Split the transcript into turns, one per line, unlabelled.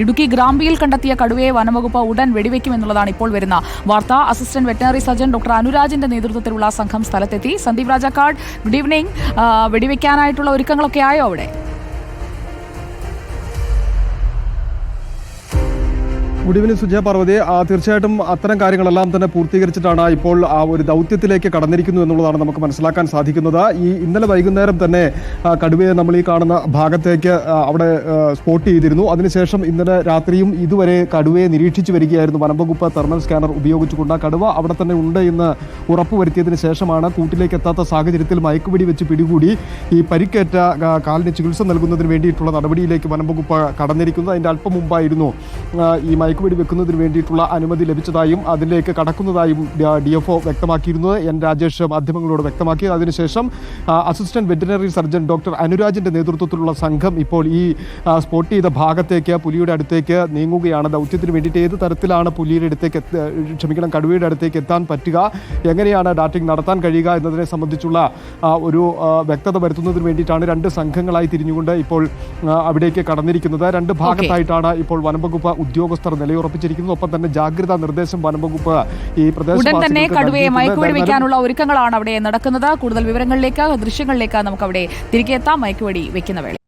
ഇടുക്കി ഗ്രാമ്പിയിൽ കണ്ടെത്തിയ കടുവയെ വനംവകുപ്പ് ഉടൻ വെടിവെക്കുമെന്നുള്ളതാണ് ഇപ്പോൾ വരുന്ന വാർത്ത. അസിസ്റ്റന്റ് വെറ്റനറി സർജൻ ഡോക്ടർ അനുരാജിന്റെ നേതൃത്വത്തിലുള്ള സംഘം സ്ഥലത്തെത്തി. Sandeep Rajakkad good evening. വെടിവെക്കാനായിട്ടുള്ള ഒരുക്കങ്ങളൊക്കെ ആയോ അവിടെ?
ഗുഡ് ഈവനിങ് സുജയ പാർവതി തീർച്ചയായിട്ടും അത്തരം കാര്യങ്ങളെല്ലാം തന്നെ പൂർത്തീകരിച്ചിട്ടാണ് ഇപ്പോൾ ആ ഒരു ദൗത്യത്തിലേക്ക് കടന്നിരിക്കുന്നു എന്നുള്ളതാണ് നമുക്ക് മനസ്സിലാക്കാൻ സാധിക്കുന്നത്. ഈ ഇന്നലെ വൈകുന്നേരം തന്നെ കടുവയെ നമ്മൾ ഈ കാണുന്ന ഭാഗത്തേക്ക് അവിടെ സ്പോട്ട് ചെയ്തിരുന്നു. അതിനുശേഷം ഇന്നലെ രാത്രിയും ഇതുവരെ കടുവയെ നിരീക്ഷിച്ചു വരികയായിരുന്നു. വനംവകുപ്പ് തെർമൽ സ്കാനർ ഉപയോഗിച്ചുകൊണ്ട് കടുവ അവിടെ തന്നെ ഉണ്ട് എന്ന് ഉറപ്പുവരുത്തിയതിന് ശേഷമാണ് കൂട്ടിലേക്ക് എത്താത്ത സാഹചര്യത്തിൽ മയക്കുപിടി വെച്ച് പിടികൂടി ഈ പരിക്കേറ്റ കാലിന് ചികിത്സ നൽകുന്നതിന് വേണ്ടിയിട്ടുള്ള നടപടിയിലേക്ക് വനംവകുപ്പ് കടന്നിരിക്കുന്നത്. അതിന്റെ അല്പം മുമ്പായിരുന്നു ഈ മയക്കുപിടി വെക്കുന്നതിന് വേണ്ടിയിട്ടുള്ള അനുമതി ലഭിച്ചതായും അതിലേക്ക് കടക്കുന്നതായും ഡി എഫ് ഒ വ്യക്തമാക്കിയിരുന്നത് എൻ. രാജേഷ് മാധ്യമങ്ങളോട് വ്യക്തമാക്കി. അതിനുശേഷം അസിസ്റ്റന്റ് വെറ്റിനറി സർജൻ ഡോക്ടർ അനുരാജിന്റെ നേതൃത്വത്തിലുള്ള സംഘം ഇപ്പോൾ ഈ സ്പോട്ട് ചെയ്ത ഭാഗത്തേക്ക് പുലിയുടെ അടുത്തേക്ക് നീങ്ങുകയാണ്. ദൗത്യത്തിന് വേണ്ടിയിട്ട് ഏത് തരത്തിലാണ് പുലിയുടെ അടുത്തേക്ക് ക്ഷമിക്കണം കടുവയുടെ അടുത്തേക്ക് എത്താൻ പറ്റുക എങ്ങനെയാണ് ഡാറ്റിംഗ് നടത്താൻ കഴിയുക എന്നതിനെ സംബന്ധിച്ചുള്ള ഒരു വ്യക്തത വരുത്തുന്നതിന് വേണ്ടിയിട്ടാണ് രണ്ട് സംഘങ്ങളായി തിരിഞ്ഞുകൊണ്ട് ഇപ്പോൾ അവിടേക്ക് കടന്നിരിക്കുന്നത്. രണ്ട് ഭാഗത്തായിട്ടാണ് ഇപ്പോൾ വനംവകുപ്പ് ഉദ്യോഗസ്ഥർ നിലയുറപ്പിച്ചിരിക്കുന്നത് ഒപ്പം തന്നെ ജാഗ്രതാ നിർദ്ദേശം വനംവകുപ്പ് ഈ
ഉടൻ തന്നെ കടുവയെ. മയക്കുവെടി വെക്കാനുള്ള ഒരുക്കങ്ങളാണ് അവിടെ നടക്കുന്നത്. കൂടുതൽ വിവരങ്ങളിലേക്ക് ദൃശ്യങ്ങളിലേക്ക് നമുക്ക് അവിടെ തിരികെ എത്താം. മയക്കുവെടി വെക്കുന്ന വേള